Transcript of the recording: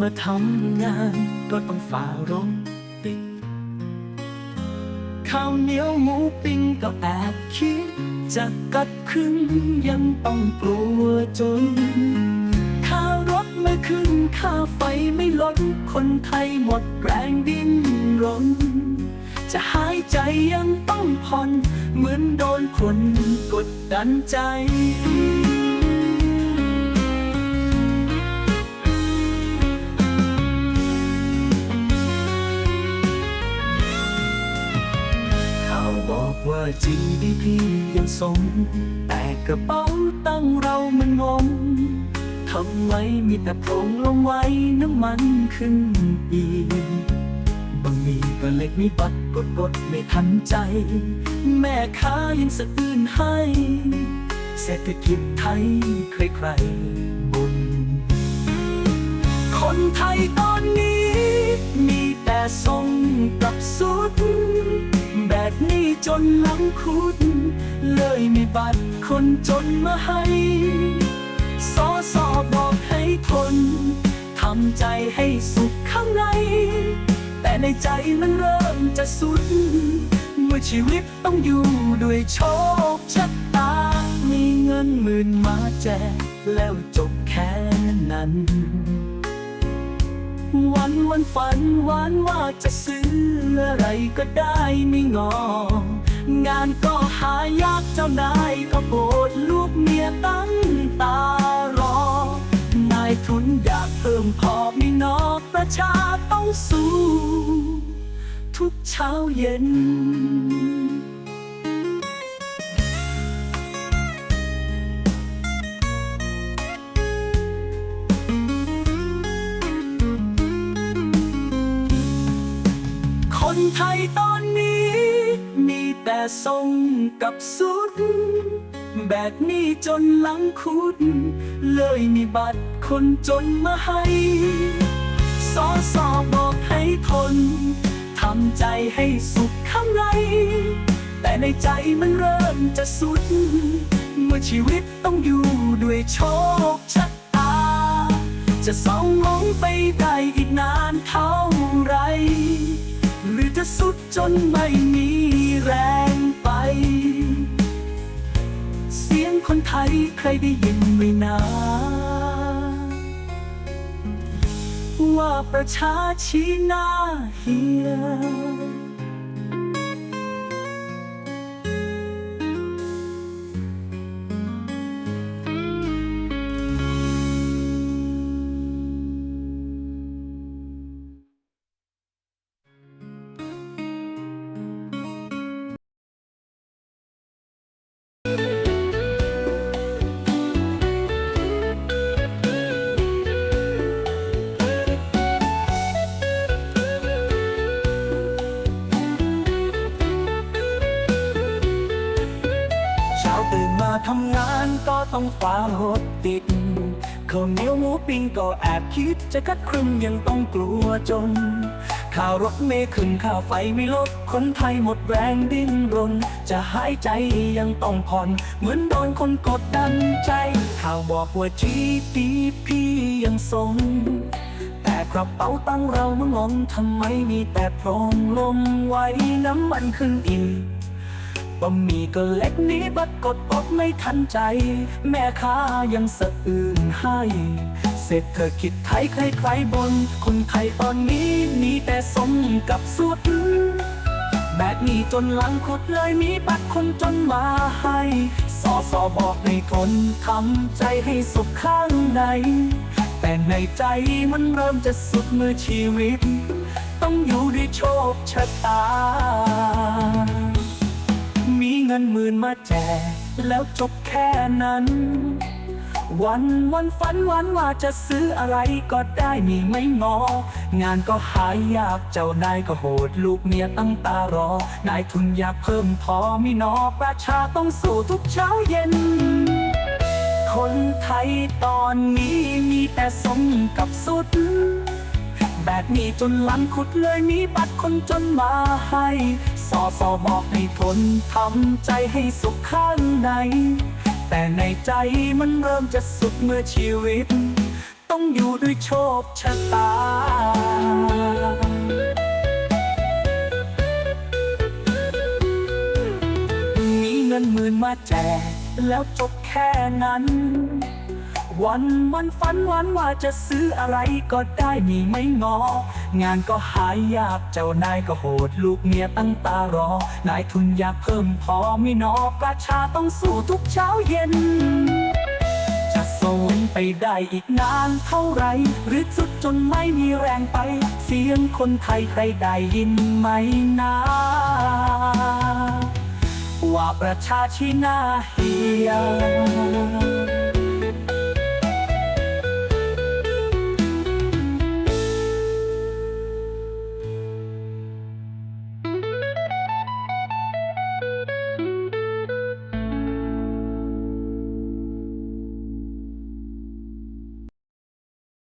มาทำงานก็ต้องฝ่ารถติดข้าวเหนียวหมูปิ้งก็แอบคิดจะกัดครึ่งยังต้องกลัวจน ค่ารถไม่ขึ้น ค่าไฟไม่ลด คนไทยหมดแรงดิ้นรน จะหายใจยังต้องผ่อน เหมือนโดนคนกดดันใจ GDP ยังสม แต่กระเป๋าตั้งเรามันงงทำไมมีแต่โปร่งลงไว้น้ำมันขึ้นอีกบางมีก็เล็กมีบัตรกดกดไม่ทันใจ แม่ค้ายังสะอื้นให้ เศรษฐกิจไทยใครๆบน คนไทยตอนนี้ มีแต่ส่งกับสุดแบบนี้ จนหลังคุด เลยมีบัตรคนจนมาให้ สอสอบอกให้ทน ทำใจให้สุขข้างใน แต่ในใจมันเริ่มจะสุด เมื่อชีวิตต้องอยู่ด้วยโชคชะตา มีเงินหมื่นมาแจกแล้วจบแค่นั้น วันวันฝันหวานว่าจะซื้ออะไรก็ได้ไม่งอ งานก็หายากเจ้านายก็โบดลูกเมียตั้งตารอ นายทุนอยากเพิ่มพอมีนอกประชาต้องสู้ ทุกเช้าเย็น คนไทยตอนนี้ มีแต่ส่งกับสุด แบบนี้จนหลังคุด เลยมีบัตรคนจนมาให้ สอสอบอกให้ทนทำใจให้สุขข้างใน แต่ในใจมันเริ่มจะสุด เมื่อชีวิตต้องอยู่ด้วยโชคชะตา จะเศร้าหมองไปได้อีกนานเท่าไร หรือจะสุดจนไม่มีแรงไป เสียงคนไทยใครได้ยินไหม่นาว่าประชาชีหนาเฮีย ทำงานก็ต้องฝ่ารถติดข้าวเหนียวหมูปิ้งก็แอบคิดจะกัดครึ่งยังต้องกลัวจนข่าวรถเมล์ขึ้นค่าวไฟไม่ลดคนไทยหมดแรงดิ้นรน จะหายใจยังต้องผ่อน เหมือนโดนคนกดดันใจ ข่าวบอกว่า GDP ยังทรงแต่กระเป๋าตังเรามันงงทำไมมีแต่โพรงลมไว้น้ำมันขึ้นอีก บะหมี่ก็เล็กนี้บัดกดอดไม่ทันใจ แม่ค้ายังสะอื่นให้ เศรษฐกิจไทยใครๆบน คนไทยตอนนี้มีแต่สมกับสุด แบบนี้จนหลังคดเลยมีบัตรคนจนมาให้สอสอบอกให้ทนทำใจให้สุขข้างใน แต่ในใจมันเริ่มจะสุดเมื่อชีวิต ต้องอยู่ด้วยโชคชะตา เงินหมื่นมาแจกแล้วจบแค่นั้น วันวันฝันวันว่าจะซื้ออะไรก็ได้มีไม่งอ งานก็หายยากเจ้านายก็โหด ลูกเมียตั้งตารอ นายทุนอยากเพิ่มพอมีนอประชาต้องสู้ทุกเช้าเย็น คนไทยตอนนี้มีแต่สมกับสุดแบบนี้จนลันขุดเลยมีบัตรคนจนมาให้ สอสอบอกให้ทนทำใจให้สุขข้างใน แต่ในใจมันเริ่มจะสุดเมื่อชีวิตตต้องอยู่ด้วยโชคชะตา มีเงินหมื่นมาแจกแล้วจบแค่นั้น วันวันฝันวันว่าจะซื้ออะไรก็ได้มีไม่งอ งานก็หายยากเจ้านายก็โหดลูกเมียตั้งตารอ นายทุนอยากเพิ่มพอไม่นอประชาต้องสู้ทุกเช้าเย็น จะส่งไปได้อีกนานเท่าไหรหรือสุดจนไม่มีแรงไป เสียงคนไทยใครได้ยินไหมนะว่าประชาชีนาเฮีย